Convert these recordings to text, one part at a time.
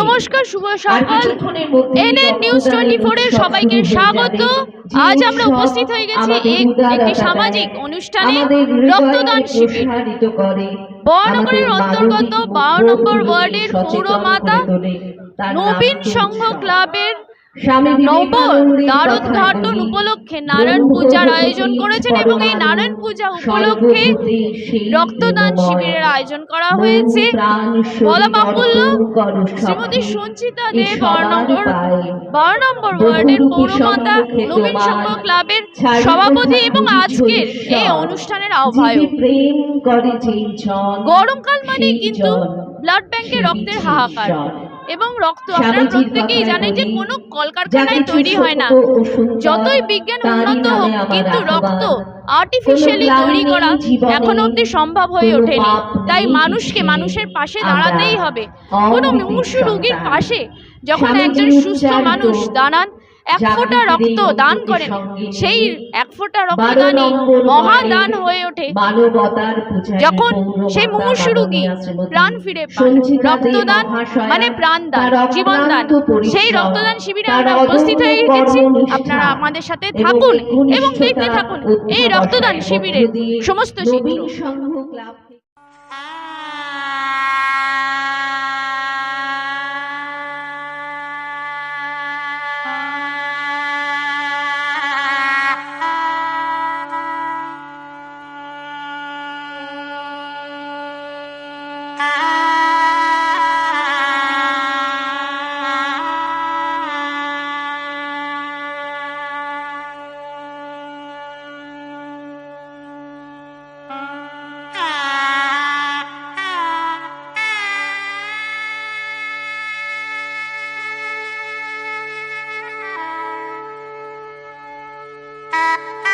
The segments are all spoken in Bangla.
নমস্কার শুভ সকাল। এনএন নিউজ টোয়েন্টি ফোর এর সবাইকে স্বাগত। আজ আমরা উপস্থিত হয়ে গেছি একটি সামাজিক অনুষ্ঠানে রক্তদান শিবির। বহনগরের অন্তর্গত বারো নম্বর ওয়ার্ডের পৌরমাতা নবীন সংঘ ক্লাবের উপলক্ষে নারায়ণ পূজার আয়োজন করেছেন এবং এই নারায়ণ পূজা উপলক্ষে রক্তদান শিবিরের আয়োজন করা হয়েছে। বলা বাহুল্য শ্রীমতী সঞ্চিতা এ বারো নম্বর বারো নম্বর ওয়ার্ডের পৌরমাতা নবীন সংঘ ক্লাবের সভাপতি এবং আজকের এই অনুষ্ঠানের আহ্বায়ক। গরমকাল মানে কিন্তু ব্লাড ব্যাংকে রক্তের হাহাকার। এবং রক্ত আপনারা প্রত্যেকেই জানেন যে কোনো কলকারখানায় তৈরি হয় না। যতই বিজ্ঞান উন্নত হোক কিন্তু রক্ত আর্টিফিশিয়ালি তৈরি করা এখন অবধি সম্ভব হয়ে ওঠেনি। তাই মানুষকে মানুষের পাশে দাঁড়াতেই হবে। কোনো মুমূর্ষু রোগীর পাশে যখন একজন সুস্থ মানুষ দাঁড়ান এক ফোঁটা রক্ত দান করেন। সেই এক ফোঁটা রক্তদানই মহাদান হয়ে ওঠে। যখন সেই মুমূর্ষু রোগী প্রাণ ফিরে পান রক্তদান মানে প্রাণদান জীবনদান। সেই রক্তদান শিবিরে আমরা উপস্থিত হয়ে গেছি। আপনারা আমাদের সাথে থাকুন এবং দেখতে থাকুন। এই রক্তদান শিবিরের দিয়ে সমস্ত চিত্র নবীন সংঘ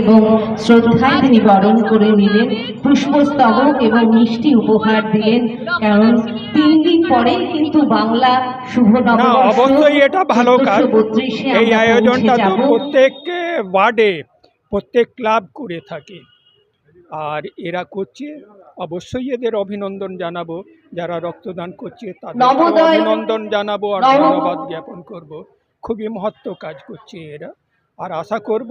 এবং শ্রদ্ধায় তিনি বরণ করে নিলেন পুষ্পস্তবক এবং মিষ্টি উপহার দিলেন। কারণ তিন দিন পরে কিন্তু বাংলা শুভ অবশ্যই এটা ভালো কাজ। এই আয়োজনটা তো প্রত্যেক ওয়ার্ডে প্রত্যেক ক্লাব করে থাকে। আর এরা করছে অবশ্যই এদের অভিনন্দন জানাব। যারা রক্তদান করছে তাদের অভিনন্দন জানাব আর ধন্যবাদ জ্ঞাপন করব। খুবই মহত্ব কাজ করছে এরা। আর আশা করব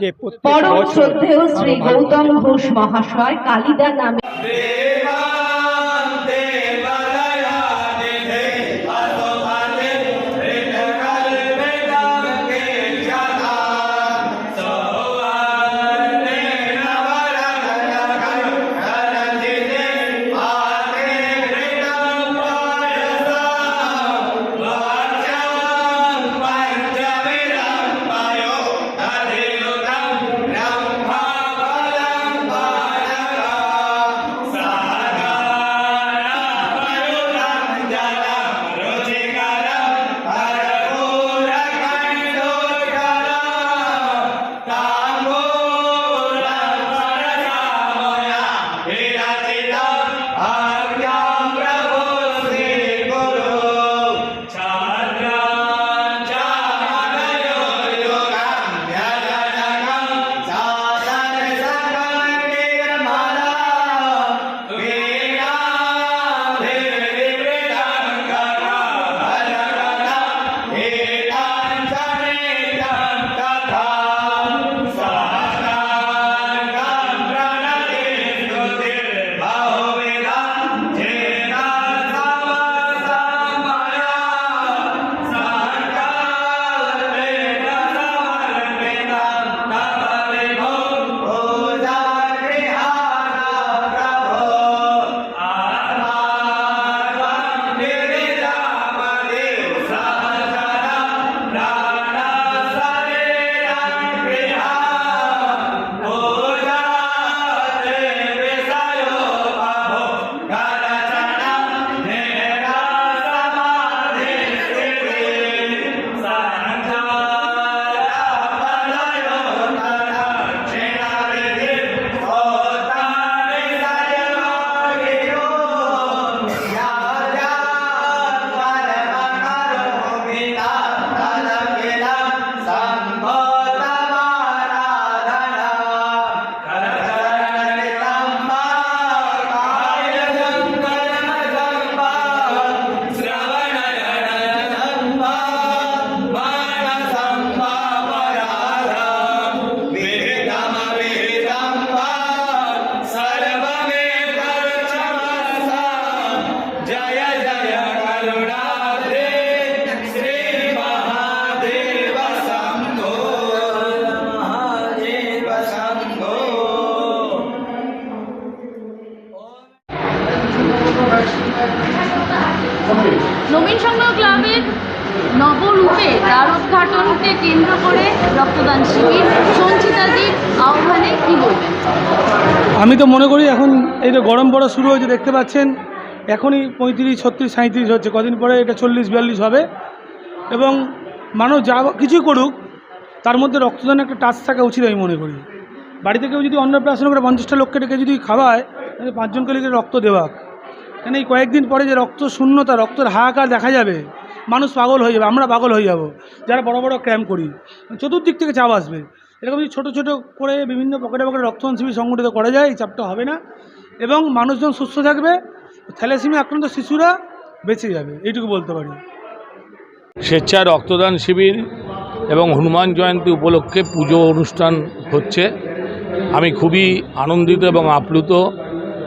যে প্রত্যেক পরম বছর শ্রদ্ধেয় শ্রী গৌতম ঘোষ মহাশয় কালিদা নামে আমি তো মনে করি এখন এই যে গরম পড়া শুরু হয়েছে, দেখতে পাচ্ছেন, এখনই পঁয়ত্রিশ, ছত্রিশ সাঁত্রিশ হচ্ছে, কদিন পরে এটা চল্লিশ, বিয়াল্লিশ হবে। এবং মানুষ যা কিছুই করুক, তার মধ্যে রক্তদান একটা টাচ থাকা উচিত আমি মনে করি। বাড়িতে কেউ যদি অন্নপ্রাশন করে পঞ্চাশটা লোককে ডেকে যদি খাওয়ায়, তাহলে পাঁচজনকে লিখে রক্ত দেওয়া। কেন এই কয়েকদিন পরে যে রক্ত শূন্যতা, রক্তের হাহাকার দেখা যাবে, মানুষ পাগল হয়ে যাবে, আমরা পাগল হয়ে যাব, যারা বড় বড় ক্যাম্প করি। চতুর্দিক থেকে চাপ আসবে। এরকম যদি ছোটো ছোটো করে বিভিন্ন পকেটে পকেটে রক্তদান শিবির সংগঠিত করা যায়, এই চাপটা হবে না। এবং মানুষজন সুস্থ থাকবে, থ্যালাসিমিয়া আক্রান্ত শিশুরা বেঁচে যাবে, এইটুকু বলতে পারি। স্বেচ্ছায় রক্তদান শিবির এবং হনুমান জয়ন্তী উপলক্ষে পুজো অনুষ্ঠান হচ্ছে। আমি খুবই আনন্দিত এবং আপ্লুত।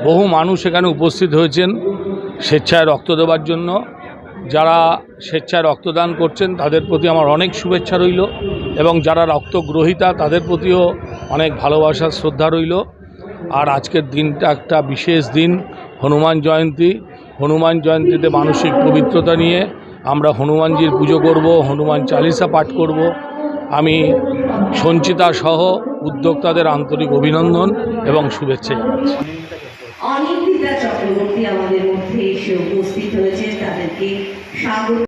বহু মানুষ এখানে উপস্থিত হয়েছেন স্বেচ্ছায় রক্ত দেওয়ার জন্য। যারা স্বেচ্ছায় রক্তদান করছেন, তাদের প্রতি আমার অনেক শুভেচ্ছা রইল। এবং যারা রক্তগ্রহিতা, তাদের প্রতিও অনেক ভালোবাসা, শ্রদ্ধা রইল। আর আজকের দিনটা একটা বিশেষ দিন, হনুমান জয়ন্তী। হনুমান জয়ন্তীতে মানসিক পবিত্রতা নিয়ে আমরা হনুমানজির পুজো করব, হনুমান চালিসা পাঠ করব। আমি সঞ্চিতা সহ উদ্যোক্তাদের আন্তরিক অভিনন্দন এবং শুভেচ্ছা জানাচ্ছি। অনিন্দিতা চক্রবর্তী আমাদের মধ্যে এসে উপস্থিত হয়েছে, তাদেরকে স্বাগত।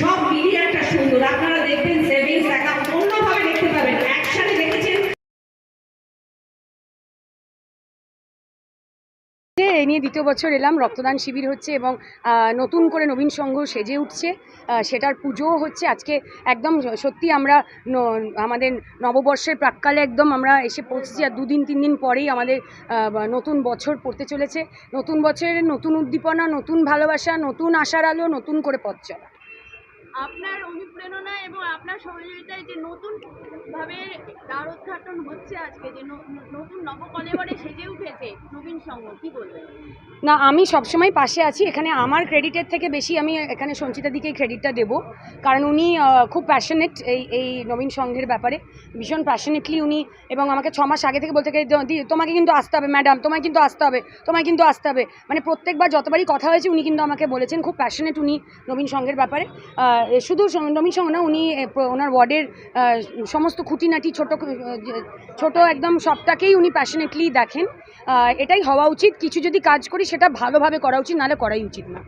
সব মিলিয়ে একটা সুন্দর। আপনারা দেখবেন সেভিংস অ্যাকাউন্ট অন্যভাবে দেখতে পাবেন অ্যাকশনে দেখেছেন? এই নিয়ে দ্বিতীয় বছর এলাম, রক্তদান শিবির হচ্ছে এবং নতুন করে নবীন সংঘ সেজে উঠছে। সেটার পুজোও হচ্ছে। আজকে একদম সত্যি আমরা আমাদের নববর্ষের প্রাককালে একদম আমরা এসে পৌঁছেছি আর দুদিন, তিন দিন পরেই আমাদের নতুন বছর পড়তে চলেছে। নতুন বছরের নতুন উদ্দীপনা, নতুন ভালোবাসা, নতুন আশার আলো, নতুন করে পথ চলা। আপনার অনুপ্রেরণা এবং আপনার সহযোগিতায় যে নতুন ভাবে দ্বারোদ্ঘাটন হচ্ছে আজকে, যে নতুন নবকলেবরে সেজে উঠেছে নবীন সংঘ, কি বলবেন? না, আমি সবসময় পাশে আছি। এখানে আমার ক্রেডিটের থেকে বেশি আমি এখানে সঞ্চিতা দিকেই ক্রেডিটটা দেব। কারণ উনি খুব প্যাশনেট এই এই নবীন সংঘের ব্যাপারে। ভীষণ প্যাশনেটলি উনি এবং আমাকে ছ মাস আগে থেকে বলতে থাকে "দ- তোমাকে কিন্তু আসতে হবে ম্যাডাম তোমায় কিন্তু আসতে হবে, তোমায় কিন্তু আসতে হবে। মানে প্রত্যেকবার যতবারই কথা হয়েছে, উনি কিন্তু আমাকে বলেছেন, খুব প্যাশনেট উনি নবীন সংঘের ব্যাপারে। শুধু নবীন সংঘ না, উনি ওনার ওয়ার্ডের সমস্ত খুঁটিনাটি ছোট ছোট একদম সবটাকেই উনি প্যাশনেটলি দেখেন। এটাই হওয়া উচিত। কিছু যদি কাজ করি, সেটা ভালোভাবে করা উচিত, নাহলে করাই উচিত না।